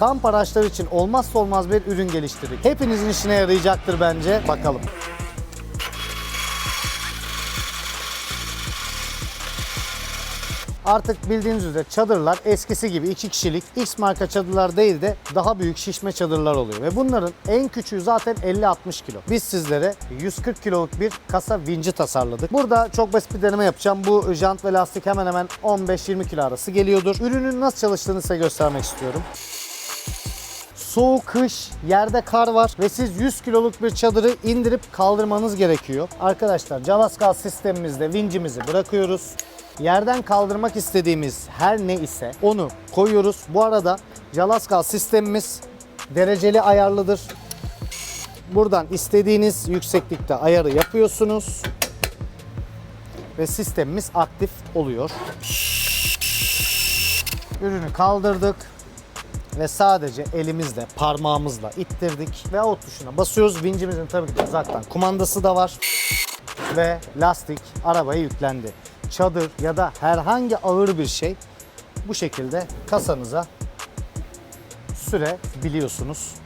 kamp araçları için olmazsa olmaz bir ürün geliştirdik. Hepinizin işine yarayacaktır bence. Bakalım. Artık bildiğiniz üzere çadırlar eskisi gibi 2 kişilik X marka çadırlar değil de daha büyük şişme çadırlar oluyor. Ve bunların en küçüğü zaten 50-60 kilo. Biz sizlere 140 kiloluk bir kasa vinci tasarladık. Burada çok basit bir deneme yapacağım. Bu jant ve lastik hemen hemen 15-20 kilo arası geliyordur. Ürünün nasıl çalıştığını size göstermek istiyorum. Soğuk kış, yerde kar var ve siz 100 kiloluk bir çadırı indirip kaldırmanız gerekiyor. Arkadaşlar Cavaskal sistemimizde vincimizi bırakıyoruz. Yerden kaldırmak istediğimiz her ne ise onu koyuyoruz. Bu arada Cavaskal sistemimiz dereceli ayarlıdır. Buradan istediğiniz yükseklikte ayarı yapıyorsunuz ve sistemimiz aktif oluyor. Ürünü kaldırdık ve sadece elimizle, parmağımızla ittirdik ve out tuşuna basıyoruz. Vincimizin tabii ki uzaktan kumandası da var ve lastik arabaya yüklendi. Çadır ya da herhangi ağır bir şey bu şekilde kasanıza sürebiliyorsunuz.